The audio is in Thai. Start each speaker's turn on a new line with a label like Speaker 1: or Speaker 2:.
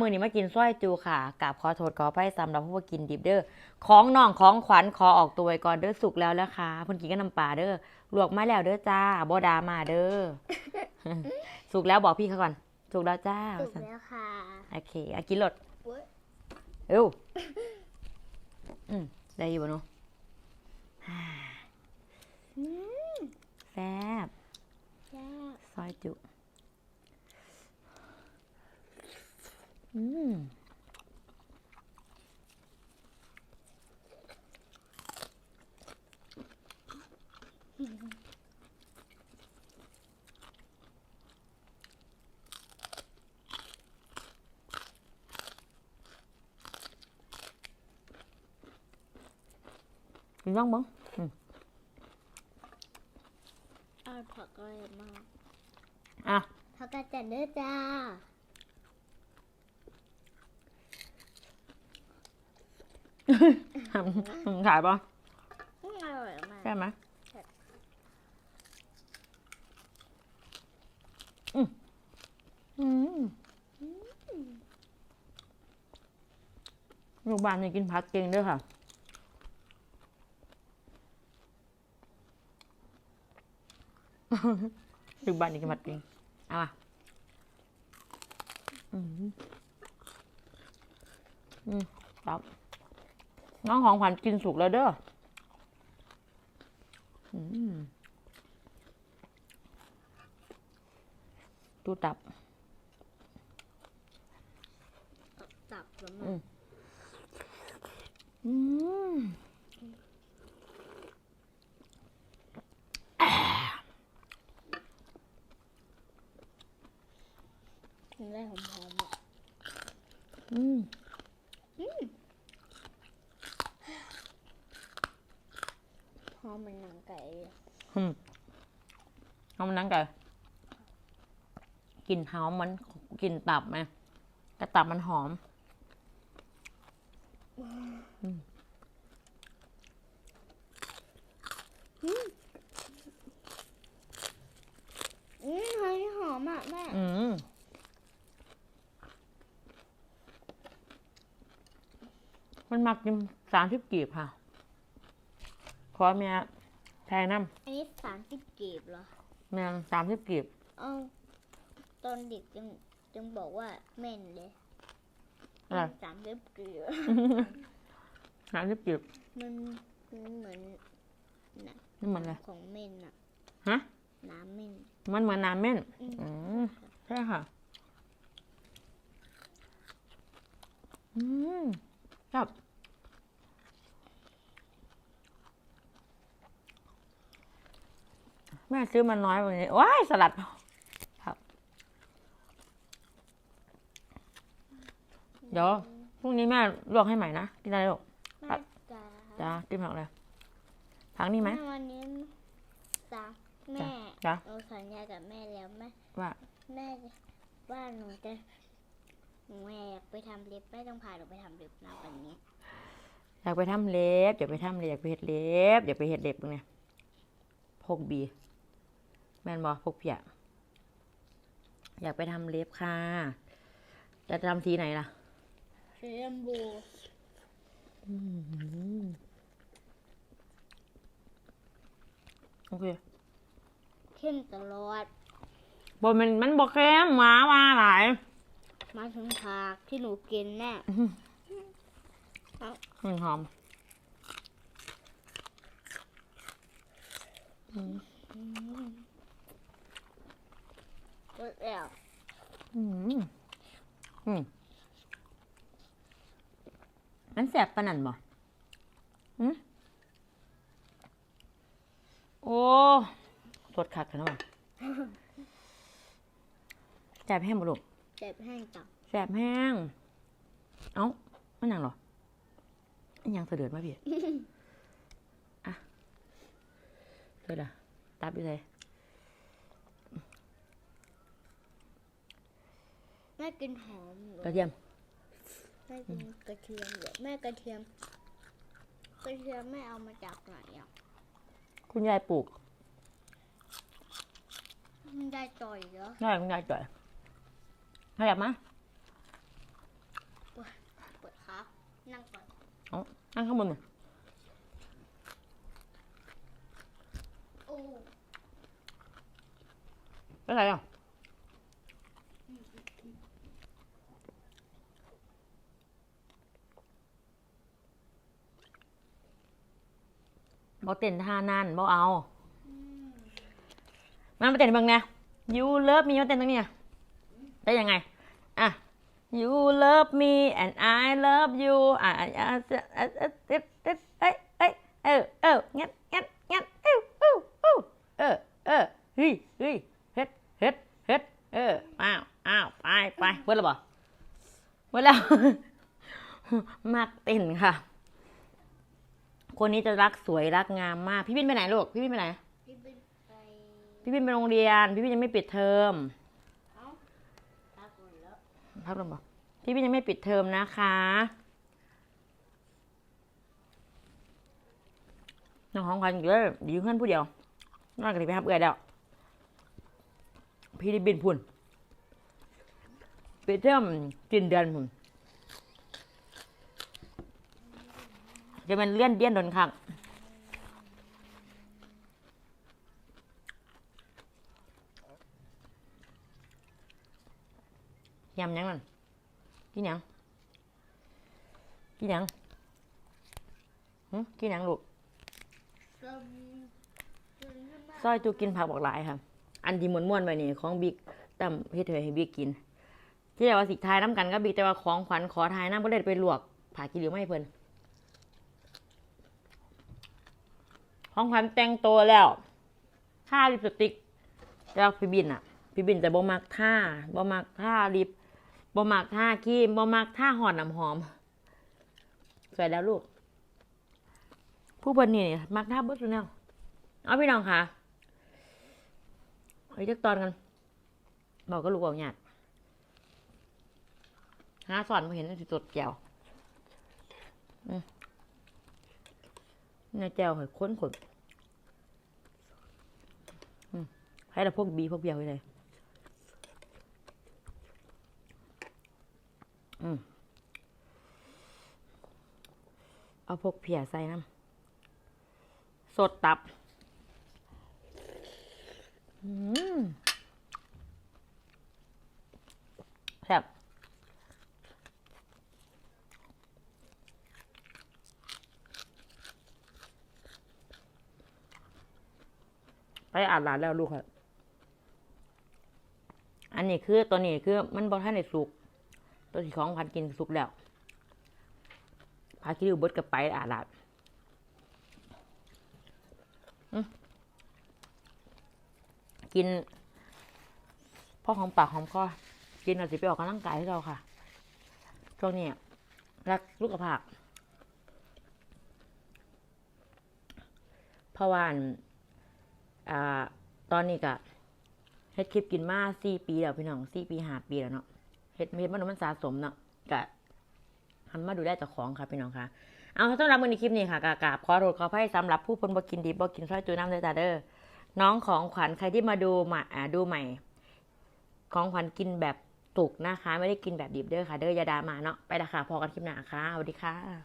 Speaker 1: มือนี้มากินส้อยจูค่ะกราบขอโทษขออภัยสำหรับผู้ว่ากินดิบเด้อของน้องของขวัญขอออกตัวไว้ก่อนเด้อสุกแล้วแล้วค่ะเพิ่นกินกับน้ำปลาเด้อลวกมาแล้วเด้อจ้าบ่ดามาเด้อสุกแล้วบอกพี่เขาก่อนสุกแล้วจ้า
Speaker 2: ถูกแล้วค่ะ
Speaker 1: โอเคอากินรส
Speaker 2: เว้ย
Speaker 1: เอ้วอืมได้อยู่บ่เนาะ
Speaker 2: อืม
Speaker 1: แซ่บ
Speaker 2: แซ่บ
Speaker 1: ซอยจุ อืมกินบ้างบ้าง
Speaker 2: เอาผักอะไรมา
Speaker 1: อะ
Speaker 2: ผักกระจัดเด้อจ้า
Speaker 1: ขายปะ
Speaker 2: อืมอร่อยมาก
Speaker 1: ใช่ไหม
Speaker 2: ใช่
Speaker 1: อืมอืมลูกบ้านนี่กินผักเก่งด้วยค่ะลูกบ้านนี่กินผักเก่งเอามาอืมอืมครับ น้องของขวัญกินสุกแล้วเด้ออืมดูตับ
Speaker 2: ตับแล้ว
Speaker 1: อื
Speaker 2: มัน
Speaker 1: มอืม
Speaker 2: กินได้หอมๆอะ
Speaker 1: อืม
Speaker 2: ห อมเหมือนหนังไก่เลย
Speaker 1: อืมเอามันนั่งไก่กลิ่นหอมมันกลิ่นตับไหมแต่ตับมันหอม
Speaker 2: อืมเฮ้ยหอมอะแม่
Speaker 1: อืมมันมักกินสามสิบกีบค่ะ ขอเมียแพงน้
Speaker 2: อันนี้สามสิบกีบเหรอำ
Speaker 1: เมียสามสิบกีบ
Speaker 2: เอาตอนเด็กจึงจึงบอกว่าแม่นเลย
Speaker 1: อะไร
Speaker 2: สามสิบกีบ
Speaker 1: สามสิบกีบ
Speaker 2: มันมันเหมือนน่ะ
Speaker 1: นี่มันอะไร
Speaker 2: ของเม่นอะ
Speaker 1: ฮะ
Speaker 2: น้ำเม่น
Speaker 1: มันเหมือนน้ำเม่น
Speaker 2: อืม
Speaker 1: อืมใช่ค่ะ อืมครับ แม่ซื้อมาน้อยกว่านี้ว้ายสลัดครับ เดี๋ยวพรุ่งนี้แม่ลวกให้ใหม่นะกินอะไรลูก
Speaker 2: แม่จ๋า
Speaker 1: จ้ากินผักอะไรผักนี่ไหม
Speaker 2: แม่วันนี้จ้าแม่
Speaker 1: จ้า
Speaker 2: หนูสัญญากับแม่แล้วแม่
Speaker 1: ว่า
Speaker 2: แม่ว่าหนูจะหนูแม่อยากไปทำเล็บแม่ต้องพาหนูไปทำเล็บนะวันนี้
Speaker 1: อยากไปทำเล็บอยากไปทำเล็บอยากไปเห็ดเล็บอยากไปเห็ดเล็บตรงเนี้ยพกบีแม่นบอพกเพียอยากไปทำเล็บค่ะ จะทำสีไหนล่ะ
Speaker 2: สีชมพู
Speaker 1: โอเค
Speaker 2: เข้มตลอด
Speaker 1: บนมันมันบอกแค่หมาว่าหลาย
Speaker 2: มาถึงผักที่หนูกินแน่
Speaker 1: อืมหอม
Speaker 2: ก็แล้ว
Speaker 1: อืมอืมมันแสบปานนันบ่อืมโอ้สดคักกันวะแสบแห้งบ่ลูก
Speaker 2: เจ็บแห้งตับ
Speaker 1: แสบแห้ง เอ้ามันหยังเหรออันยังเสดือดมาพี่ อะเสร็จละตับอยู่ไหน
Speaker 2: ม่กินหอมเหรอก
Speaker 1: ระเทียม
Speaker 2: แม่กินกระเทียมเหรอแม่กระเทียมกระเทียมแม่เอามาจากไหนอะ
Speaker 1: คุณยายปลูก
Speaker 2: มันได้จ่อยเหรอ
Speaker 1: ได้คุณยายจ่อยขยับมา
Speaker 2: นั่งก่อน
Speaker 1: นั่งข้างบนหน่อย
Speaker 2: โอ้
Speaker 1: เป็นไรอะ บ่เต้นท่านั่นบ่เอา
Speaker 2: มา
Speaker 1: มาเต้นเบ้างนะ you love me มาเต้นตรงนี้อะได้ยังไง อะ you love me and I love you อะอะอะเอ๊ะเอ๊ะเอ๊ะเอ๊ะเอ๊ะเอ๊ะเอ๊ะเออเอองั้นงั้นงั้นเอ้าเอ้าเอ้าเออเออเฮ้ยเฮ้ยเฮ็ดเฮ็ดเฮ็ดเอออ้าวอ้าวไปไปเบิดแล้วบ่าเบิดแล้ว มากเต้นค่ะ คนนี้จะรักสวยรักงามมาก พี่บินไปไหนลูก พี่บินไปไหน
Speaker 2: พี่บินไป
Speaker 1: พี่บินไปโรงเรียน พี่บินยังไม่ปิดเทอม
Speaker 2: เอ้าตาก่อนแล้ว
Speaker 1: พักลงบอกพี่บินยังไม่ปิดเทอมนะคะน้องของขวัญอยู่เลยอยู่เพื่อนผู้เดียวนอกจากนี้ไปหับเอื้อยแล้ว พี่ได้บินพุ่นปิดเทอมจินเดือนพุ่น จะเป็นเลี่ยนเดียนโดนคักยำยังนั่นกินยังกินยังหึกินยังลูกซอยจูกินผักบอกหลายค่ะ อันที่ม้วนๆไปนี่ของบิ๊กตั้มเฮ็ดเธอให้บิ๊กกิน ที่แต่ว่าสิทายน้ำกันก็บิ๊กแต่ว่าของขวัญขอทายน้ำก็เลยไปลวกผ่ากินหรือไม่เพิ่น ของขวัญแต่งตัวแล้วท่าลิปสติกแล้วพี่บินอะ พี่บินแต่บ่มักท่าบ่มักท่าลิปบ่มักท่าครีมบ่มักท่าหอนน้ำหอมสวยแล้วลูก ผู้เพิ่นนี่มักท่าเบิดแล้วเอาพี่น้องค่ะเฮ้ยจักตอนกัน บอกก็ลูกบอกหยาดหาสอนมาเห็นสิตดแจวอืมในแจวหอยค้นขนอื มให้เราพวกบีพวกเบียวไปเลยอืมเอาพวกเพียใส่น้ำสดตับแซ่บไปอ่านร้านแล้วลูกครับ อันนี้คือตัวนี้คือมันบอท่านในสุก ตัวที่ของพันกินสุกแล้วพาคิริวเบดกับไปอานร้านอืมกินพ่อของปากของคอกินอาจจะไปออกกำลังกายให้เราค่ะช่วงนี้รักลูกกระพากเพราะว่าอั่นอ่าตอนนี้ก็ เฮ็ดคลิปกินมาสี่ปีแล้วพี่น้องสี่ปีห้าปีแล้วเนาะเฮ็ดเฮ็ดมันมันสะสมเนาะก็ทำมาดูได้จากของค่ะพี่น้องค่ะ เอาสำหรับวันนี้คลิปนี้ค่ะกากราบขอโทษขออภัยสำหรับผู้คนบ่กินดีบ่กินซอยจุน้ำเลยจ้าเด้อน้องของขวัญใครที่มาดูมาอ่าดูใหม่ ของขวัญกินแบบตุกนะคะ ไม่ได้กินแบบดิบเด้อค่ะ เด้อยาดามาเนาะไปละค่ะพอกันคลิปหน้าค่ะสวัสดีค่ะ